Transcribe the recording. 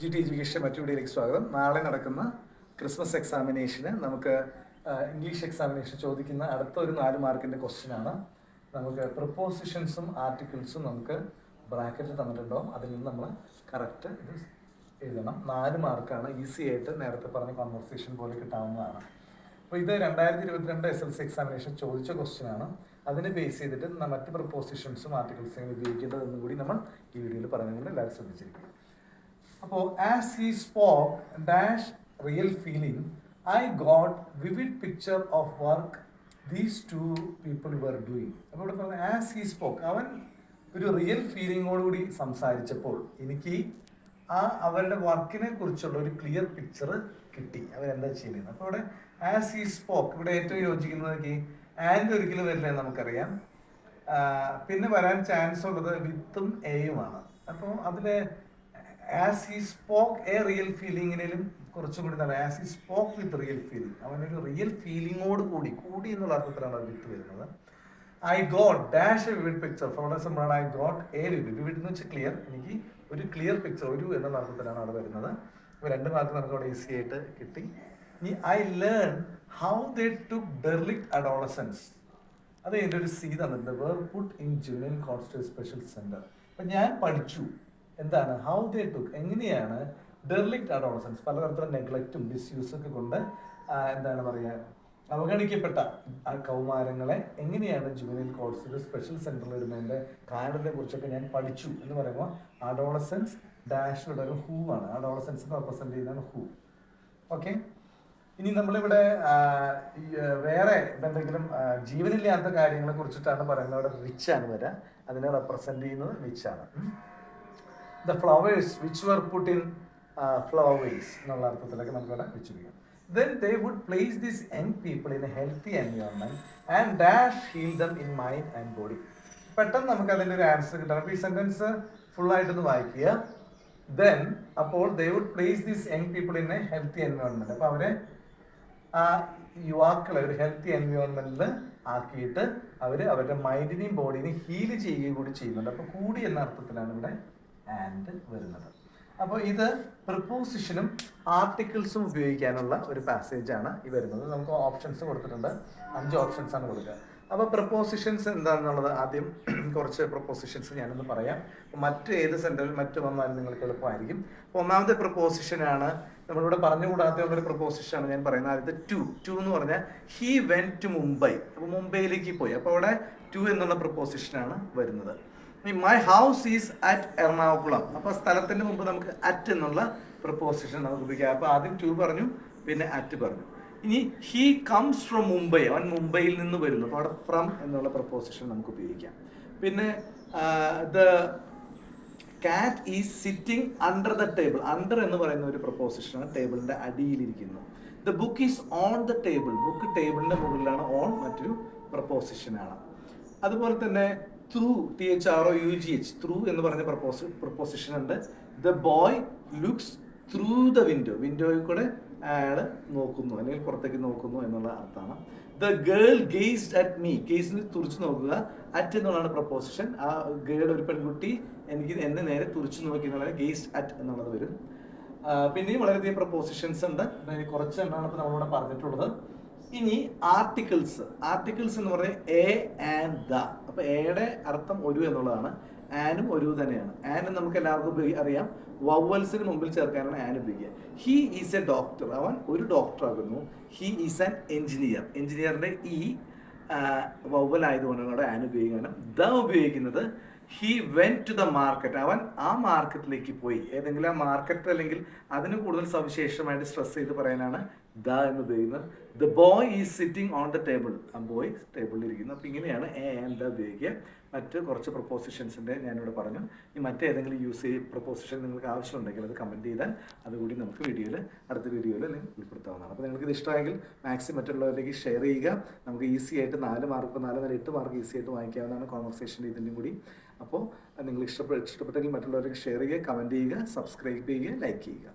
G T education മറ്റു വീഡിയോയിലേക്ക് സ്വാഗതം. നാളെ നടക്കുന്ന ക്രിസ്മസ് എക്സാമിനേഷന് നമുക്ക് ഇംഗ്ലീഷ് എക്സാമിനേഷൻ ചോദിക്കുന്ന അടുത്ത ഒരു നാല് മാർക്കിന്റെ ക്വസ്റ്റ്യനാണ് നമുക്ക് പ്രപ്പോസിഷൻസും ആർട്ടിക്കിൾസും നമുക്ക് ബ്രാക്കറ്റിൽ തന്നിട്ടുണ്ടാവും അതിൽ നിന്ന് നമ്മൾ കറക്റ്റ് ഇത് എഴുതണം. നാല് മാർക്കാണ് ഈസി ആയിട്ട് നേരത്തെ പറഞ്ഞ കോൺവെർസേഷൻ പോലെ കിട്ടാവുന്നതാണ്. അപ്പോൾ ഇത് രണ്ടായിരത്തി ഇരുപത്തിരണ്ട് എസ് എൽ സി എക്സാമിനേഷൻ ചോദിച്ച ക്വസ്റ്റ്യനാണ് അതിനെ ബേസ് ചെയ്തിട്ട് മറ്റ് പ്രപ്പോസിഷൻസും ആർട്ടിക്കിൾസും ഉപയോഗിക്കേണ്ടതെന്നും കൂടി നമ്മൾ ഈ വീഡിയോയിൽ പറയുന്നുണ്ട് എല്ലാവരും ശ്രദ്ധിച്ചിരിക്കും അപ്പോൾ as he spoke dash real feeling I got vivid picture of work these two people were doing അപ്പോൾ ഇവിടെ പറഞ്ഞ ആസ് ഹി സ്പോക്ക് അവൻ ഒരു റിയൽ ഫീലിങ്ങോടുകൂടി സംസാരിച്ചപ്പോൾ എനിക്ക് ആ അവരുടെ വർക്കിനെ കുറിച്ചുള്ള ഒരു ക്ലിയർ പിക്ചർ കിട്ടി. അവരെന്താ ചെയ്യുന്നത് അപ്പോൾ ഇവിടെ ആസ് ഹി സ്പോക്ക് ഇവിടെ ഏറ്റവും യോജിക്കുന്നത് ആൻഡ് ഒരിക്കലും വരില്ല നമുക്കറിയാം. പിന്നെ വരാൻ ചാൻസ് ഉള്ളത് വിത്തും എയുമാണ് അപ്പോൾ അതിൽ as he spoke a real ഫീലിങ്ങിനും കുറച്ചും കൂടി നല്ല as he spoke with real feeling അവനൊരു റിയൽ ഫീലിങ്ങോട് കൂടി കൂടി എന്നുള്ള അർത്ഥത്തിലാണ് അത് വിത്ത് വരുന്നത്. I got dash a vivid picture for സിമ്പിളാണ് I got a vivid vivid എന്ന് വെച്ചാൽ ക്ലിയർ എനിക്ക് ഒരു ക്ലിയർ പിക്ചർ ഒരു എന്നുള്ള അർത്ഥത്തിലാണ് അവിടെ വരുന്നത്. അപ്പോൾ രണ്ട് മാർക്ക് നമുക്ക് അവിടെ ഈസി ആയിട്ട് കിട്ടി. ഇനി I learn how they to derelict adolescents അത് എന്റെ ഒരു സീ തന്നിട്ടുണ്ട് were put in junior coastal special centre അപ്പം ഞാൻ പഠിച്ചു. എന്താണ്? ഹൗ ദേ ടുക്ക് എങ്ങനെയാണ്? ഡെർലിക്ട് അഡോളസൻസ് പലതരത്തിലുള്ള നെഗ്ലക്റ്റും മിസ്യൂസും ഒക്കെ കൊണ്ട് എന്താണ് പറയുക അവഗണിക്കപ്പെട്ട ആ കൗമാരങ്ങളെ എങ്ങനെയാണ് ജുവനിയൽ കോഴ്സിൽ സ്പെഷ്യൽ സെന്ററിൽ ഇടുന്നതിന്റെ കാരണത്തെ കുറിച്ചൊക്കെ ഞാൻ പഠിച്ചു എന്ന് പറയുമ്പോൾ അഡോളസൻസ് ഡാഷ് ഇവിടെ ഒരു ഹൂ ആണ്. അഡോളസൻസ് റെപ്രസെന്റ് ചെയ്യുന്നതാണ് ഹൂ ഓക്കെ ഇനി നമ്മളിവിടെ വേറെ എന്തെങ്കിലും ജീവനില്ലാത്ത കാര്യങ്ങളെ കുറിച്ചിട്ടാണ് പറയുന്നത്. അവിടെ റിച്ച് ആണ് വരിക അതിനെ റെപ്രസെന്റ് ചെയ്യുന്നത് റിച്ച് ആണ്. The flowers which were put in flowers എന്നുള്ള അർത്ഥത്തിലൊക്കെ നമുക്ക് ഇവിടെ വെച്ചിരിക്കാം then they would place this young people in a healthy environment and dash heal them in mind and body പെട്ടെന്ന് നമുക്ക് അതിന്റെ ഒരു ആൻസർ കിട്ടണം. അപ്പോൾ ഈ സെന്റൻസ് ഫുൾ ആയിട്ടൊന്ന് വായിക്കുക. ദെൻ അപ്പോൾ they would place this young people in a healthy environment അപ്പോൾ അവരെ ആ യുവാക്കളെ ഒരു ഹെൽത്തി എൻവയോൺമെന്റിൽ ആക്കിയിട്ട് അവർ അവരുടെ മൈൻഡിനെയും ബോഡിനെയും ഹീൽ ചെയ്യുകയും കൂടി ചെയ്യുന്നുണ്ട്. അപ്പോൾ കൂടി എന്ന അർത്ഥത്തിലാണ് ഇവിടെ ആൻഡ് വരുന്നത്. അപ്പോൾ ഇത് പ്രിപ്പോസിഷനും ആർട്ടിക്കിൾസും ഉപയോഗിക്കാനുള്ള ഒരു പാസേജ് ആണ് ഈ വരുന്നത്. നമുക്ക് ഓപ്ഷൻസ് കൊടുത്തിട്ടുണ്ട്. അഞ്ച് ഓപ്ഷൻസ് ആണ് കൊടുക്കുക. അപ്പോൾ പ്രപ്പോസിഷൻസ് എന്താണെന്നുള്ളത് ആദ്യം കുറച്ച് പ്രപ്പോസിഷൻസ് ഞാനൊന്ന് പറയാം. മറ്റ് ഏത് സെന്ററിൽ മറ്റ് വന്നാലും നിങ്ങൾക്ക് എളുപ്പമായിരിക്കും. ഒന്നാമത്തെ പ്രപ്പോസിഷനാണ് നമ്മളിവിടെ പറഞ്ഞുകൂടാത്ത ഒരു പ്രപ്പോസിഷനാണ് ഞാൻ പറയുന്നത്. ആദ്യത്തെ ടു ടു എന്ന് പറഞ്ഞാൽ ഹി വെൻ ടു മുംബൈ അപ്പോൾ മുംബൈയിലേക്ക് പോയി. അപ്പോൾ അവിടെ ടു എന്നുള്ള പ്രപ്പോസിഷനാണ് വരുന്നത്. My house is at Ernakulam അപ്പോൾ സ്ഥലത്തിന്റെ മുമ്പ് നമുക്ക് അറ്റ് എന്നുള്ള പ്രപ്പോസിഷൻ നമുക്ക് ഉപയോഗിക്കാം അപ്പോൾ ആദ്യം ടു പറഞ്ഞു പിന്നെ അറ്റ് പറഞ്ഞു. ഇനി ഹീ കംസ് ഫ്രം മുംബൈ അവൻ മുംബൈയിൽ നിന്ന് വരുന്നു. അപ്പോൾ അവിടെ ഫ്രം എന്നുള്ള പ്രപ്പോസിഷൻ നമുക്ക് ഉപയോഗിക്കാം. പിന്നെ the cat is sitting under the table under എന്ന് പറയുന്ന ഒരു പ്രപ്പോസിഷനാണ് ടേബിളിന്റെ അടിയിലിരിക്കുന്നു. The book is on the table book ടേബിളിന്റെ മുകളിലാണ് ഓൺ മറ്റൊരു പ്രപ്പോസിഷനാണ് അതുപോലെ തന്നെ through T H R O U G H through എന്ന് പറഞ്ഞ പ്രപ്പോസ് പ്രപ്പോസിഷൻ ഉണ്ട്. The boy looks through the window വിൻഡോയിൽ കൂടെ അയാൾ നോക്കുന്നു അല്ലെങ്കിൽ പുറത്തേക്ക് നോക്കുന്നു എന്നുള്ള അർത്ഥമാണ്. The girl gazed at me ഗെയ്സിന് തുറച്ചു നോക്കുക. അറ്റ് എന്നുള്ളതാണ് പ്രപ്പോസിഷൻ ആ ഗേൾ ഒരു പെൺകുട്ടി എനിക്ക് എന്നെ നേരെ തുറച്ചു നോക്കി എന്നുള്ളത് ഗെയ്സ്ഡ് അറ്റ് എന്നുള്ളത് വരും. പിന്നെയും വളരെയധികം പ്രപ്പോസിഷൻസ് ഉണ്ട്. കുറച്ച് എണ്ണമാണ് ഇപ്പോൾ നമ്മളിവിടെ പറഞ്ഞിട്ടുള്ളത്. ഇനി ആർട്ടിക്കിൾസ് ആർട്ടിക്കിൾസ് എന്ന് പറയുന്നത് എ ആൻഡ് ദ അപ്പൊ എയുടെ അർത്ഥം ഒരു എന്നുള്ളതാണ്. ആനും ഒരു തന്നെയാണ്. ആനും നമുക്ക് എല്ലാവർക്കും അറിയാം. വവ്വൽസിന് മുമ്പിൽ ചേർക്കാനാണ് ആൻ ഉപയോഗിക്കുക. ഹി ഈസ് എ ഡോക്ടർ അവൻ ഒരു ഡോക്ടർ ആകുന്നു. ഹി ഈസ് ആൻ എഞ്ചിനീയർ എഞ്ചിനീയറിന്റെ ഈ വവ്വൽ ആയതുകൊണ്ടാണ് അവിടെ ആൻ ഉപയോഗിക്കാനും ദ ഉപയോഗിക്കുന്നത് he went to the market അവൻ ആ മാർക്കറ്റിലേക്ക് പോയി. ഏതെങ്കിലും ആ മാർക്കറ്റ് അല്ലെങ്കിൽ അതിന് കൂടുതൽ സവിശേഷമായിട്ട് സ്ട്രെസ് ചെയ്ത് പറയാനാണ് ദ എന്ന് ഉപയോഗിക്കുന്നത്. The boy is sitting on the table ആ ബോയ് ടേബിളിൽ ഇരിക്കുന്നു. അപ്പോൾ ഇങ്ങനെയാണ് എ ആൻഡ് ദ ഉപയോഗിക്കുക. മറ്റ് കുറച്ച് പ്രപ്പോസിഷൻസിന്റെ ഞാനിവിടെ പറഞ്ഞു. ഈ മറ്റേതെങ്കിലും യൂസ് ചെയ്ത് പ്രപ്പോസിഷൻ നിങ്ങൾക്ക് ആവശ്യമുണ്ടെങ്കിൽ അത് കമന്റ് ചെയ്താൽ അതുകൂടി നമുക്ക് വീഡിയോയിൽ അടുത്ത വീഡിയോയിൽ ഉൾപ്പെടുത്താവുന്നതാണ്. അപ്പോൾ നിങ്ങൾക്ക് ഇത് ഇഷ്ടമായെങ്കിൽ മാക്സിമം മറ്റുള്ളവരിലേക്ക് ഷെയർ ചെയ്യുക. നമുക്ക് ഈസി ആയിട്ട് നാല് മാർക്ക് നാല് നാല് എട്ട് മാർക്ക് ഈസി ആയിട്ട് വാങ്ങിക്കാവുന്നതാണ് കോൺവെർസേഷന്റെ ഇതിന്റെയും കൂടി. അപ്പോൾ നിങ്ങൾ ഇഷ്ടപ്പെട്ട ഇഷ്ടപ്പെട്ടെങ്കിൽ മറ്റുള്ളവർക്ക് ഷെയർ ചെയ്യുക കമന്റ് ചെയ്യുക സബ്സ്ക്രൈബ് ചെയ്യുക ലൈക്ക് ചെയ്യുക.